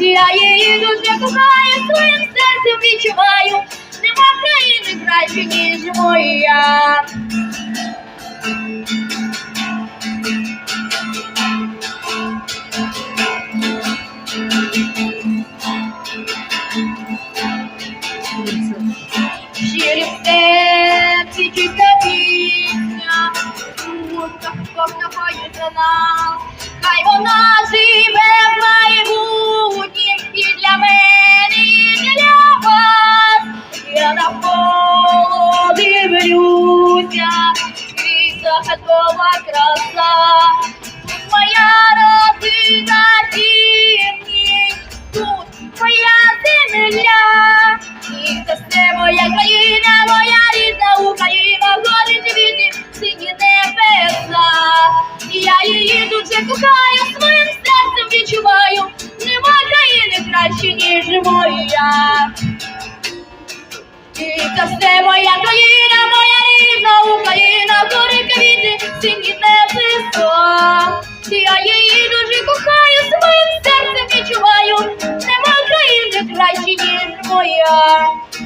Всі я її дуже кохаю, своїм серцем відчуваю, нема країни краще, ніж моя. Хай вона живе в моїм загадкова краса. Моя родина дівні, тут моя земля. І це все моя країна, моя рідна Україна, гори квіти, сині небеса. Я її дуже кохаю, своїм серцем відчуваю, нема країни краще, ніж моя. І це все моя країна, своїм серцем відчуваю,